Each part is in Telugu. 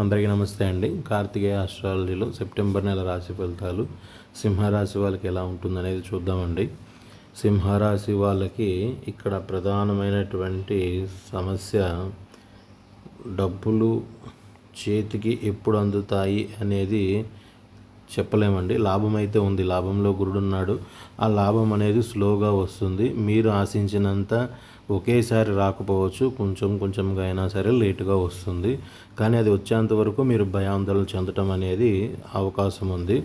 అందరికీ నమస్తే అండి. కార్తికేయ ఆస్ట్రాలజీలో సెప్టెంబర్ నెల రాశి ఫలితాలు సింహరాశి వాళ్ళకి ఎలా ఉంటుందనేది చూద్దామండి. సింహరాశి వాళ్ళకి ఇక్కడ ప్రధానమైనటువంటి సమస్య డబ్బులు చేతికి ఎప్పుడు అందుతాయి అనేది చెప్పలేమండి. లాభం అయితే ఉంది. లాభంలో గురుడున్నాడు. ఆ లాభం అనేది స్లోగా వస్తుంది. మీరు ఆశించినంత ఒకేసారి రాకపోవచ్చు. కొంచెం కొంచెంగా అయినా సరే లేటుగా వస్తుంది. కానీ అది వచ్చేంత వరకు మీరు భయాందోళన చెందటం అనేది అవకాశం ఉంది.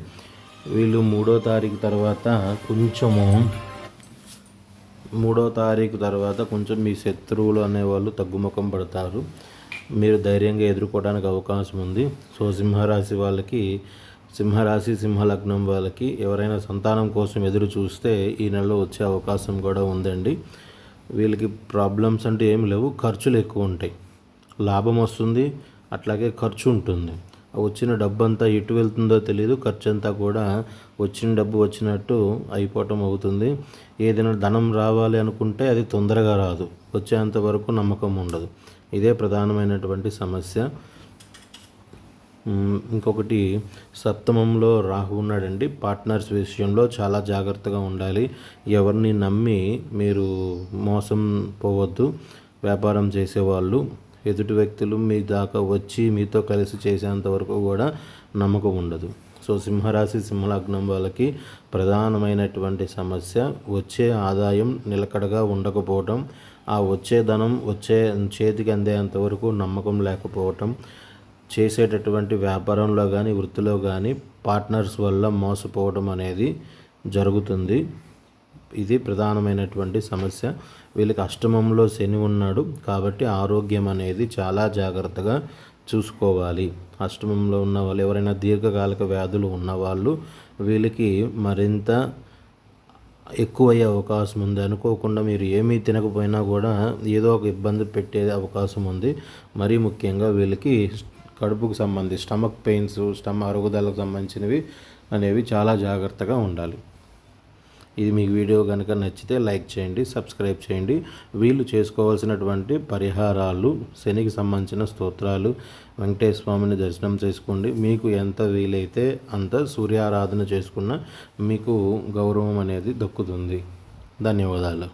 వీళ్ళు మూడో తారీఖు తర్వాత కొంచెము మూడో తారీఖు తర్వాత కొంచెం మీ శత్రువులు అనేవాళ్ళు తగ్గుముఖం పడతారు. మీరు ధైర్యంగా ఎదుర్కోవడానికి అవకాశం ఉంది. సో సింహరాశి వాళ్ళకి సింహరాశి సింహలగ్నం వాళ్ళకి ఎవరైనా సంతానం కోసం ఎదురు చూస్తే ఈ నెలలో వచ్చే అవకాశం కూడా ఉందండి. వీళ్ళకి ప్రాబ్లమ్స్ అంటే ఏమి లేవు. ఖర్చులు ఎక్కువ ఉంటాయి. లాభం వస్తుంది. అట్లాగే ఖర్చు ఉంటుంది. వచ్చిన డబ్బు అంతా ఎటు వెళ్తుందో తెలియదు ఖర్చు అంతా కూడా వచ్చిన డబ్బు వచ్చినట్టు అయిపోవటం అవుతుంది. ఏదైనా ధనం రావాలి అనుకుంటే అది తొందరగా రాదు. వచ్చేంత వరకు నమ్మకం ఉండదు. ఇదే ప్రధానమైనటువంటి సమస్య. ఇంకొకటి సప్తమంలో రాహు ఉన్నాడండి. పార్ట్నర్స్ విషయంలో చాలా జాగ్రత్తగా ఉండాలి. ఎవరిని నమ్మి మీరు మోసం పోవద్దు. వ్యాపారం చేసేవాళ్ళు ఎదుటి వ్యక్తులు మీ దాకా వచ్చి మీతో కలిసి చేసేంత వరకు కూడా నమ్మకం ఉండదు. సో సింహరాశి సింహలగ్నం వాళ్ళకి ప్రధానమైనటువంటి సమస్య వచ్చే ఆదాయం నిలకడగా ఉండకపోవటం ఆ వచ్చే ధనం వచ్చే చేతికి అందేంత వరకు నమ్మకం లేకపోవటం చేసేటటువంటి వ్యాపారంలో కానీ వృత్తిలో కానీ పార్ట్నర్స్ వల్ల మోసపోవడం అనేది జరుగుతుంది. ఇది ప్రధానమైనటువంటి సమస్య. వీళ్ళకి అష్టమంలో శని ఉన్నాడు కాబట్టి ఆరోగ్యం అనేది చాలా జాగ్రత్తగా చూసుకోవాలి. అష్టమంలో ఉన్న వాళ్ళు ఎవరైనా దీర్ఘకాలిక వ్యాధులు ఉన్నవాళ్ళు వీళ్ళకి మరింత ఎక్కువయ్యే అవకాశం ఉంది. అనుకోకుండా మీరు ఏమీ తినకపోయినా కూడా ఏదో ఒక ఇబ్బంది పెట్టే అవకాశం ఉంది. మరీ ముఖ్యంగా వీళ్ళకి కడుపుకు సంబంధించి స్టమక్ పెయిన్స్ స్టమక్ అరుగుదలకు సంబంధించినవి అనేవి చాలా జాగ్రత్తగా ఉండాలి. ఇది మీకు వీడియో కనుక నచ్చితే లైక్ చేయండి సబ్స్క్రైబ్ చేయండి. వీళ్ళు చేసుకోవాల్సినటువంటి పరిహారాలు శనికి సంబంధించిన స్తోత్రాలు వెంకటేశ్వర స్వామిని దర్శనం చేసుకోండి. మీకు ఎంత వీలైతే అంత సూర్యారాధన చేసుకున్న మీకు గౌరవం అనేది దక్కుతుంది. ధన్యవాదాలు.